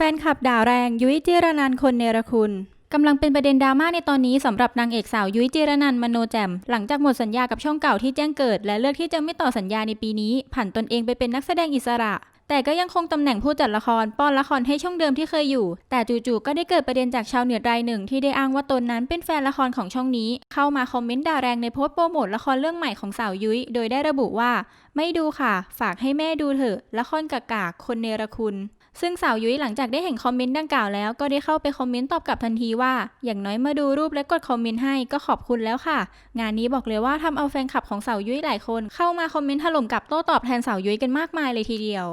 แฟนคลับด่าแรงยุ้ยจิรนันคนเนรคุณกำลังเป็นประเด็นดราม่าในตอนนี้สำหรับนางเอกสาวยุ้ยจิรนันมโนแจ่มหลังจากหมดสัญญากับช่องเก่าที่แจ้งเกิด และเลือกที่จะไม่ต่อสัญญาในปีนี้ ผันตนเองไปเป็นนักแสดงอิสระ แต่ก็ยังคงตำแหน่งผู้จัดละคร ป้อนละครให้ช่องเดิมที่เคยอยู่ แต่จู่ๆก็ได้เกิดประเด็นจากชาวเหน็ตรายหนึ่ง ที่ได้อ้างว่าตนนั้นเป็นแฟนละครของช่องนี้ เข้ามาคอมเมนต์ด่าแรงในโพสต์โปรโมทละครเรื่องใหม่ของสาวยุ้ย โดยได้ระบุว่า ไม่ดูค่ะ ฝากให้แม่ดูเถอะ ละครกากากคนเนรคุณซึ่งสาวยุ้ยหลังจากได้เห็นคอมเมนต์ดังกล่าวแล้วก็ได้เข้าไปคอมเมนต์ตอบกลับทันทีว่า อย่างน้อยมาดูรูปและกดคอมเมนต์ให้ก็ขอบคุณแล้วค่ะ งานนี้บอกเลยว่าทำเอาแฟนคลับของสาวยุ้ยหลายคน เข้ามาคอมเมนต์ถล่มกับโต้ตอบแทนสาวยุ้ยกันมากมายเลยทีเดียว